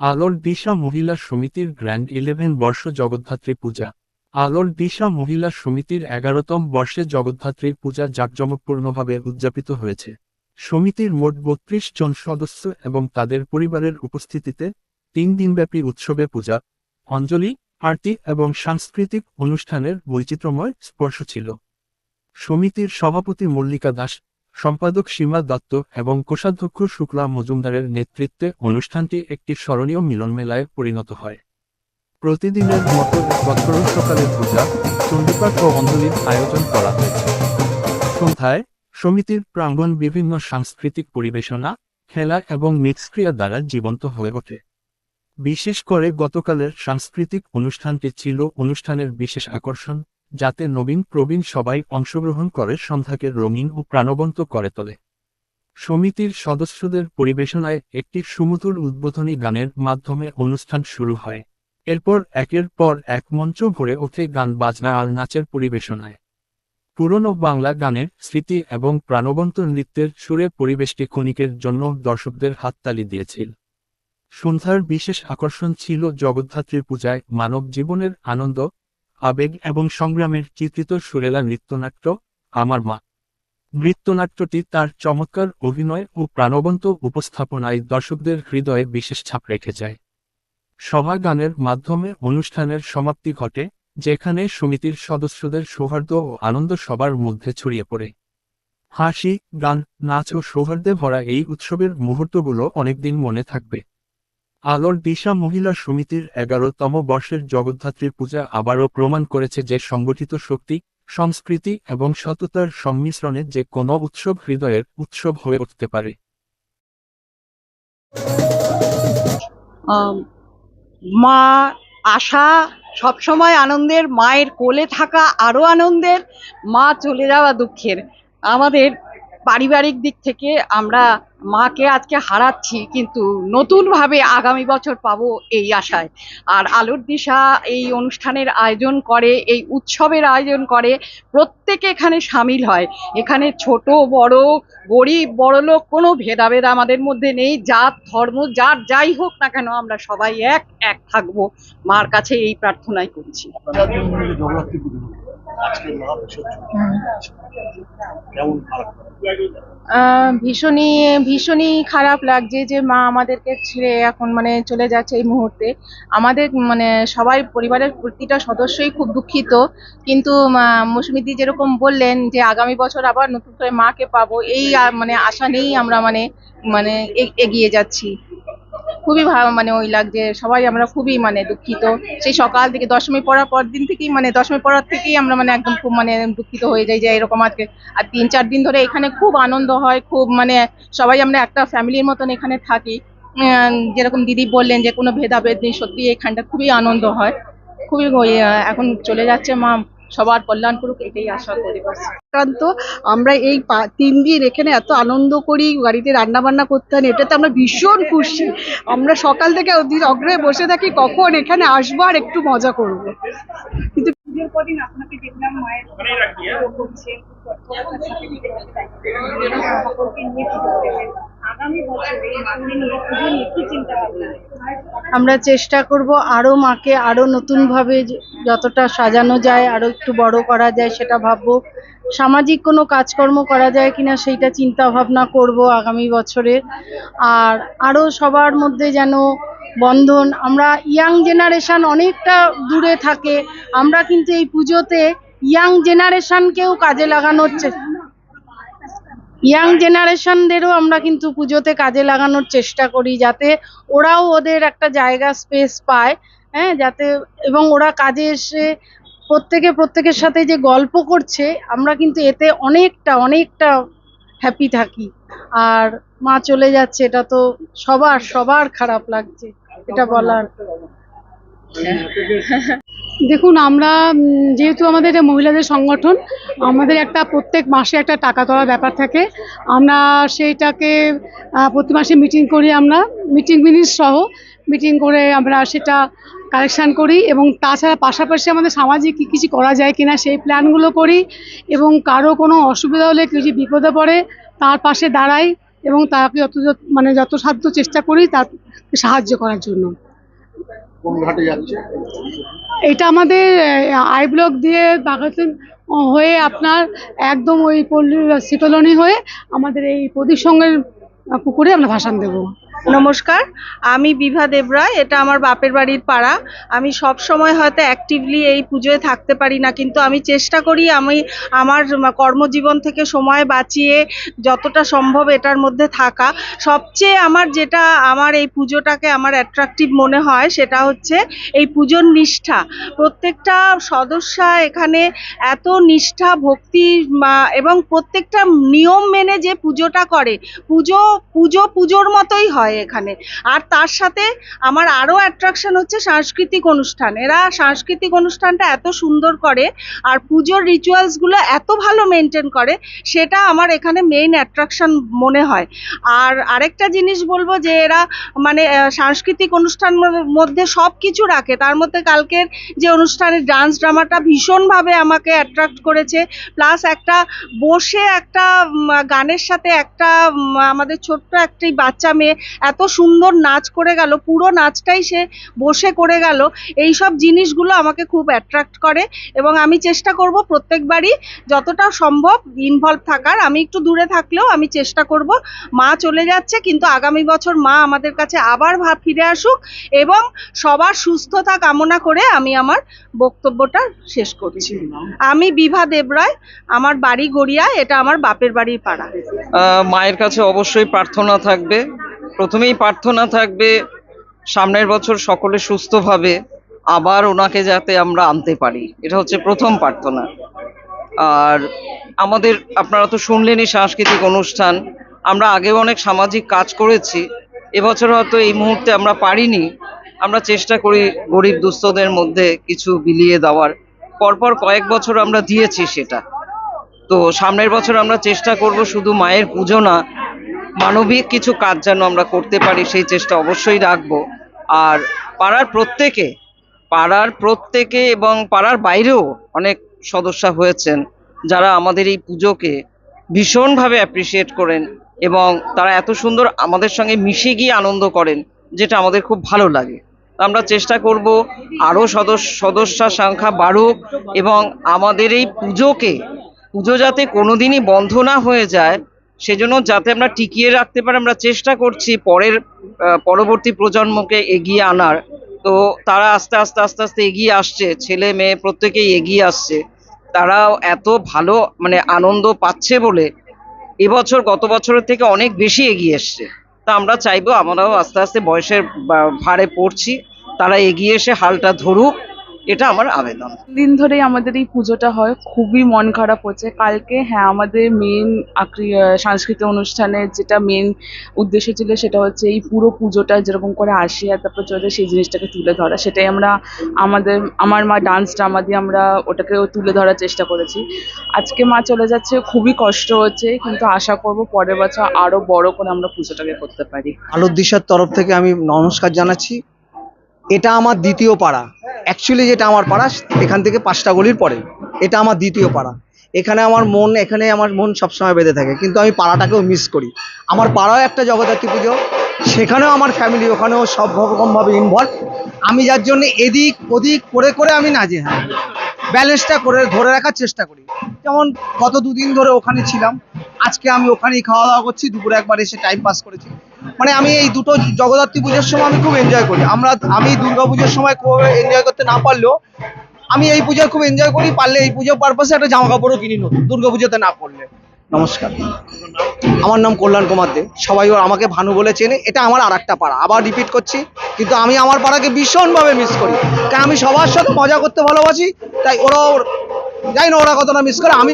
আলোর দিশা মহিলা সমিতির গ্র্যান্ড ইলেভেন বর্ষ জগদ্ধাত্রী পূজা। আলোর দিশা মহিলা সমিতির এগারোতম বর্ষে জগদ্ধাত্রীর পূজা জাঁকজমকপূর্ণভাবে উদযাপিত হয়েছে। সমিতির মোট বত্রিশ জন সদস্য এবং তাদের পরিবারের উপস্থিতিতে তিন দিনব্যাপী উৎসবে পূজা, অঞ্জলি, আরতি এবং সাংস্কৃতিক অনুষ্ঠানের বৈচিত্র্যময় স্পর্শ ছিল। সমিতির সভাপতি মল্লিকা দাস সম্পাদক সীমা দত্ত এবং কোষাধ্যক্ষ শুক্লা মজুমদারের নেতৃত্বে অনুষ্ঠানটি একটি স্মরণীয় মিলনমেলায় পরিণত হয়। প্রতিদিনের মতো বছর সকালে পূজা, চণ্ডীপাঠ ও অঞ্জলির আয়োজন করা হয়েছে সন্ধ্যায় সমিতির প্রাঙ্গণ বিভিন্ন সাংস্কৃতিক পরিবেশনা, খেলা এবং মিক্সক্রিয়া দ্বারা জীবন্ত হয়ে ওঠে। বিশেষ করে গতকালের সাংস্কৃতিক অনুষ্ঠানটি ছিল অনুষ্ঠানের বিশেষ আকর্ষণ যাতে নবীন প্রবীণ সবাই অংশগ্রহণ করে, সন্ধ্যাকে রঙিন ও প্রাণবন্ত করে তোলে। সমিতির সদস্যদের পরিবেশনায় একটি সুমধুর উদ্বোধনী গানের মাধ্যমে অনুষ্ঠান শুরু হয়। এরপর একের পর এক মঞ্চ ভরে ওঠে গান, বাজনা আর নাচের পরিবেশনায়। পুরনো বাংলা গানের স্মৃতি এবং প্রাণবন্ত নৃত্যের সুরে পরিবেশটি ক্ষণিকের জন্য দর্শকদের হাততালি দিয়েছিল। সন্ধ্যার বিশেষ আকর্ষণ ছিল জগদ্ধাত্রীর পূজায় মানব জীবনের আনন্দ আবেগ এবং সংগ্রামের চিত্রিত সুরেলা নৃত্যনাট্য, আমার মা। নৃত্যনাট্যটি তার চমৎকার অভিনয় ও প্রাণবন্ত উপস্থাপনায় দর্শকদের হৃদয়ে বিশেষ ছাপ রেখে যায়। সভা গানের মাধ্যমে অনুষ্ঠানের সমাপ্তি ঘটে, যেখানে সমিতির সদস্যদের সৌহার্দ্য ও আনন্দ সবার মধ্যে ছড়িয়ে পড়ে। হাসি, গান, নাচ ও সৌহার্দ্যে ভরা এই উৎসবের মুহূর্তগুলো অনেকদিন মনে থাকবে। আলোর দিশা মহিলা সমিতির এগারোতম বর্ষের জগদ্ধাত্রীর পূজা আবারও প্রমাণ করেছে যে সংগঠিত শক্তি, সংস্কৃতি এবং সততার সংমিশ্রণে যে কোনো উৎসব হৃদয়ের উৎসব হয়ে উঠতে পারে। মা আশা সবসময় আনন্দের, মায়ের কোলে থাকা আরও আনন্দের, মা চলে যাওয়া দুঃখের। আমাদের পারিবারিক দিক থেকে আমরা মাকে আজকে হারাচ্ছি, কিন্তু নতুনভাবে আগামী বছর পাবো এই আশায়। আর আলোর দিশা এই অনুষ্ঠানের আয়োজন করে, এই উৎসবের আয়োজন করে প্রত্যেকে এখানে সামিল হয়। এখানে ছোট, বড়, গরিব, বড়লোক কোনো ভেদাভেদ আমাদের মধ্যে নেই। জাত ধর্ম, যার যাই হোক না কেন আমরা সবাই এক এক থাকব। মার কাছে এই প্রার্থনাই করছি। আজকে কেমন খারাপ? ভীষণই ভীষণই খারাপ লাগছে যে মা আমাদেরকে ছেড়ে এখন মানে চলে যাচ্ছে এই মুহূর্তে। আমাদের মানে সবাই পরিবারের প্রতিটা সদস্যই খুব দুঃখিত। কিন্তু মৌসুমিদি যেরকম বললেন যে আগামী বছর আবার নতুন করে মাকে পাবো এই মানে আশা নিয়েই আমরা মানে মানে এগিয়ে যাচ্ছি। খুবই মানে ওই লাগছে। সবাই আমরা খুবই মানে দুঃখিত। সেই সকাল থেকে দশমী পড়ার পর দিন থেকেই মানে দশমী পড়ার থেকেই আমরা মানে একদম খুব মানে দুঃখিত হয়ে যাই যে এরকম আজকে। আর তিন চার দিন ধরে এখানে খুব আনন্দ হয়, খুব মানে সবাই আমরা একটা ফ্যামিলির মতন এখানে থাকি। যেরকম দিদি বললেন যে কোনো ভেদাভেদ নেই সত্যি এখানটা খুবই আনন্দ হয়। খুবই এখন চলে যাচ্ছে মা সবার কল্যাণ করুক এটাই আশা করি আক্রান্ত আমরা এই তিন দিন এখানে এত আনন্দ করি গাড়িতে রান্না বান্না করতে হয় এটাতে আমরা ভীষণ খুশি। আমরা সকাল থেকে অধীর অগ্রহে বসে থাকি কখন এখানে আসব আর একটু মজা করব। কিন্তু পুজোর কদিন আপনাকে দেখলাম মায়ের আমরা চেষ্টা করব আরও মাকে আরও নতুন ভাবে যতটা সাজানো যায়, আরও একটু বড় করা যায় সেটা ভাববো। সামাজিক কোনো কাজকর্ম করা যায় কিনা সেইটা চিন্তা ভাবনা করব আগামী বছরে। আর আরও সবার মধ্যে যেন বন্ধন, আমরা ইয়াং জেনারেশন অনেকটা দূরে থাকে, আমরা কিন্তু এই পুজোতে ইয়াং জেনারেশনকেও কাজে লাগানোর ইয়াং জেনারেশনদেরও আমরা কিন্তু পুজোতে কাজে লাগানোর চেষ্টা করি যাতে ওরাও ওদের একটা জায়গা স্পেস পায় হ্যাঁ যাতে এবং ওরা কাজে এসে প্রত্যেকে, প্রত্যেকের সাথে যে গল্প করছে, আমরা কিন্তু এতে অনেকটা অনেকটা হ্যাপি থাকি। আর মা চলে যাচ্ছে, এটা তো সবার সবার খারাপ লাগছে, এটা বলার। দেখুন, আমরা যেহেতু আমাদের এটা মহিলাদের সংগঠন, আমাদের একটা প্রত্যেক মাসে একটা টাকা তোলার ব্যাপার থাকে। আমরা সেইটাকে প্রতি মাসে মিটিং করি আমরা মিটিং মিনিট সহ। মিটিং করে আমরা সেটা কালেকশান করি এবং তাছাড়া পাশাপাশি আমাদের সামাজিক কী কিছু করা যায় কিনা সেই প্ল্যানগুলো করি এবং কারও কোনো অসুবিধা হলে, কিছু বিপদে পড়ে, তার পাশে দাঁড়াই এবং তাকে যত মানে যত সাধ্য চেষ্টা করি, তার সাহায্য করার জন্য। এটা আমাদের আই ব্লক দিয়ে বাঘাতেন হয়ে আপনার একদম ওই পল্লী শীতলনী হয়ে আমাদের এই প্রদীপ সঙ্গের পুকুরে আমরা ভাসান দেবো। নমস্কার, আমি বিভা দেবরায় এটা আমার বাপের বাড়ির পাড়া। আমি সব সময় হয়তো অ্যাক্টিভলি এই পুজোয় থাকতে পারি না, কিন্তু আমি চেষ্টা করি আমি আমার কর্মজীবন থেকে সময় বাঁচিয়ে যতটা সম্ভব এটার মধ্যে থাকা। সবচেয়ে আমার যেটা, আমার এই পুজোটাকে আমার অ্যাট্রাকটিভ মনে হয়, সেটা হচ্ছে এই পুজোর নিষ্ঠা। প্রত্যেকটা সদস্যা এখানে এত নিষ্ঠা, ভক্তি এবং প্রত্যেকটা নিয়ম মেনে যে পুজোটা করে, পুজো পুজো পুজোর মতোই হয়। এখানে। আর তার সাথে আমার আরও অ্যাট্রাকশন হচ্ছে সাংস্কৃতিক অনুষ্ঠান। এরা সাংস্কৃতিক অনুষ্ঠানটা এত সুন্দর করে আর পুজোর রিচুয়ালসগুলো এত ভালো মেনটেন করে, সেটা আমার এখানে মেইন অ্যাট্রাকশন মনে হয়। আর আরেকটা জিনিস বলব যে এরা মানে সাংস্কৃতিক অনুষ্ঠান মধ্যে সব কিছু রাখে। তার মধ্যে কালকের যে অনুষ্ঠানের ডান্স ড্রামাটা ভীষণভাবে আমাকে অ্যাট্রাক্ট করেছে। প্লাস একটা বসে একটা গানের সাথে একটা আমাদের ছোট্ট একটি বাচ্চা মেয়ে এত সুন্দর নাচ করে গেল পুরো নাচটাই সে বসে করে গেল। এই সব জিনিসগুলো আমাকে খুব অ্যাট্রাক্ট করে এবং আমি চেষ্টা করব প্রত্যেকবারই যতটা সম্ভব ইনভলভ থাকার। আমি একটু দূরে থাকলেও আমি চেষ্টা করব। মা চলে যাচ্ছে কিন্তু আগামী বছর মা আমাদের কাছে আবার ভা- ফিরে আসুক এবং সবার সুস্থতা কামনা করে আমি আমার বক্তব্যটা শেষ করছি। আমি বিভা দেবরায় আমার বাড়ি গড়িয়া এটা আমার বাপের বাড়ির পাড়া। আহ, মায়ের কাছে অবশ্যই প্রার্থনা থাকবে। প্রথমেই প্রার্থনা থাকবে, সামনের বছর সকলে সুস্থভাবে আবার ওনাকে যাতে আমরা আনতে পারি। এটা হচ্ছে প্রথম প্রার্থনা। আর আমাদের, আপনারা তো শুনলেনই সাংস্কৃতিক অনুষ্ঠান। আমরা আগেও অনেক সামাজিক কাজ করেছি। এবছর হয়তো এই মুহূর্তে আমরা পারিনি। আমরা চেষ্টা করি গরিব দুস্থদের মধ্যে কিছু বিলিয়ে দেওয়ার। পরপর কয়েক বছর আমরা দিয়েছি সেটা। তো সামনের বছর আমরা চেষ্টা করব শুধু মায়ের পুজো না মানবিক কিছু কাজ যেন আমরা করতে পারি, সেই চেষ্টা অবশ্যই রাখব। আর পাড়ার প্রত্যেকে পাড়ার প্রত্যেকে এবং পাড়ার বাইরেও অনেক সদস্য হয়েছেন যারা আমাদের এই পুজোকে ভীষণভাবে অ্যাপ্রিসিয়েট করেন এবং তারা এত সুন্দর আমাদের সঙ্গে মিশে গিয়ে আনন্দ করেন, যেটা আমাদের খুব ভালো লাগে। আমরা চেষ্টা করব আরও সদস্য সদস্যা সংখ্যা বাড়ুক এবং আমাদের এই পুজোকে, পুজো যাতে কোনোদিনই বন্ধ না হয়ে যায় সেজন্য যাতে আমরা টিকিয়ে রাখতে পারি, আমরা চেষ্টা করছি পরের পরবর্তী প্রজন্মকে এগিয়ে আনার। তো তারা আস্তে আস্তে আস্তে আস্তে এগিয়ে আসছে, ছেলে, মেয়ে প্রত্যেকেই এগিয়ে আসছে। তারাও এত ভালো মানে আনন্দ পাচ্ছে বলে এবছর, গত বছরের থেকে অনেক বেশি এগিয়ে এসছে। তা আমরা চাইব, আমরাও আস্তে আস্তে বয়সের ভারে পড়ছি, তারা এগিয়ে এসে হালটা ধরুক। এটা আমার আবেদন। দিন ধরেই আমাদের এই পুজোটা হয় খুবই মন খারাপ হচ্ছে। কালকে হ্যাঁ আমাদের মেন সাংস্কৃতিক অনুষ্ঠানের যেটা মেন উদ্দেশ্য ছিল সেটা হচ্ছে এই পুরো পুজোটা যেরকম করে আসি আর তারপর চলে সেই জিনিসটাকে তুলে ধরা। সেটাই আমরা আমাদের আমার মা ডান্স ড্রামা দিয়ে আমরা ওটাকেও তুলে ধরার চেষ্টা করেছি। আজকে মা চলে যাচ্ছে খুবই কষ্ট হচ্ছে কিন্তু আশা করব পরের বছর আরও বড় করে আমরা পুজোটাকে করতে পারি। আলোর দিশার তরফ থেকে আমি নমস্কার জানাচ্ছি। এটা আমার দ্বিতীয় পাড়া। অ্যাকচুয়ালি যেটা আমার পাড়া, এখান থেকে পাঁচটা গলির পরে। এটা আমার দ্বিতীয় পাড়া। এখানে আমার মন, এখানে আমার মন সবসময় বেঁধে থাকে। কিন্তু আমি পাড়াটাকেও মিস করি। আমার পাড়াও একটা জগদ্ধাত্রী পুজো। সেখানেও আমার ফ্যামিলি ওখানেও সব রকমভাবে ইনভলভ আমি যার জন্য এদিক ওদিক করে করে আমি নাজে হ্যাঁ। ব্যালেন্সটা করে, ধরে রাখার চেষ্টা করি। যেমন গত দুদিন ধরে ওখানে ছিলাম। আজকে আমি ওখানেই খাওয়া দাওয়া করছি। দুপুরে একবার এসে টাইম পাস করেছি। মানে আমি এই দুটো জগদ্ধাত্রী পুজোর সময় আমি খুব এনজয় করি। আমরা, আমি দুর্গা পুজোর সময় খুব এনজয় করতে না পারলেও আমি এই পুজো খুব এনজয় করি, পারলে এই পুজোর পারপাসে একটা জামা কাপড়ও কিনি নতুন, দুর্গা পুজোতে না পড়লে। নমস্কার। আমার নাম কল্যাণ কুমার দে। সবাই আমাকে ভানু বলে চেনে। এটা আমার আর একটা পাড়া। আবার রিপিট করছি, কিন্তু আমি আমার পাড়াকে ভীষণভাবে মিস করি। কারণ আমি সবার সাথে মজা করতে ভালোবাসি, তাই ওরাও জানি না ওরা কতটা মিস করে, আমি